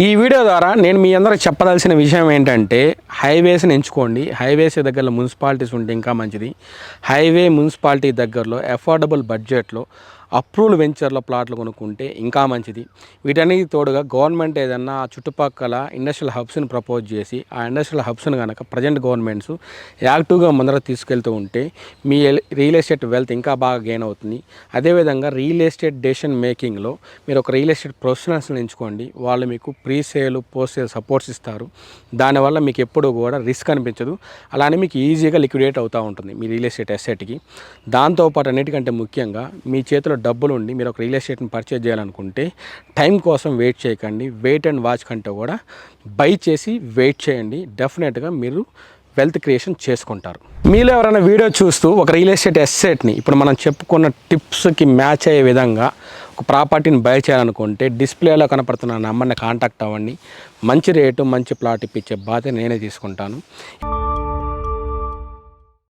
ఈ వీడియో ద్వారా నేను మీ అందరికి చెప్పదలసిన విషయం ఏంటంటే హైవేస్ని ఎంచుకోండి. హైవేస్ దగ్గరలో మున్సిపాలిటీస్ ఉంటే ఇంకా మంచిది. హైవే మున్సిపాలిటీ దగ్గరలో అఫోర్డబుల్ బడ్జెట్లో అప్రూవల్ వెంచర్లో ప్లాట్లు కొనుక్కుంటే ఇంకా మంచిది. వీటన్నిటి తోడుగా గవర్నమెంట్ ఏదన్నా చుట్టుపక్కల ఇండస్ట్రియల్ హబ్స్ని ప్రపోజ్ చేసి ఆ ఇండస్ట్రియల్ హబ్స్ని కనుక ప్రజెంట్ గవర్నమెంట్స్ యాక్టివ్గా ముందర తీసుకెళ్తూ ఉంటే మీ రియల్ ఎస్టేట్ వెల్త్ ఇంకా బాగా గెయిన్ అవుతుంది. అదేవిధంగా రియల్ ఎస్టేట్ డెసిషన్ మేకింగ్లో మీరు ఒక రియల్ ఎస్టేట్ ప్రొఫెషనల్స్ని ఎంచుకోండి. వాళ్ళు మీకు pre sale post sale supports ఇస్తారు. దానివల్ల మీకు ఎప్పుడూ కూడా రిస్క్ అనిపించదు. అలానే మీకు ఈజీగా లిక్విడేట్ అవుతూ ఉంటుంది మీ రియల్ ఎస్టేట్ ఎస్సెట్కి దాంతోపాటు అన్నిటికంటే ముఖ్యంగా మీ చేతిలో డబ్బులు ఉండి మీరు ఒక రియల్ ఎస్టేట్ని పర్చేజ్ చేయాలనుకుంటే టైం కోసం వెయిట్ చేయకండి. వెయిట్ అండ్ వాచ్ కంటే కూడా బై చేసి వెయిట్ చేయండి. డెఫినెట్గా మీరు వెల్త్ క్రియేషన్ చేసుకుంటారు. మీలో ఎవరైనా వీడియో చూస్తూ ఒక రియల్ ఎస్టేట్ ఎస్సెట్ని ఇప్పుడు మనం చెప్పుకున్న టిప్స్కి మ్యాచ్ అయ్యే విధంగా ఒక ప్రాపర్టీని బై చేయాలనుకుంటే డిస్ప్లేలో కనపడుతున్న నంబర్ని కాంటాక్ట్ అవ్వండి. మంచి రేటు మంచి ప్లాట్ ఇప్పించే బాధ్యత నేనే తీసుకుంటాను.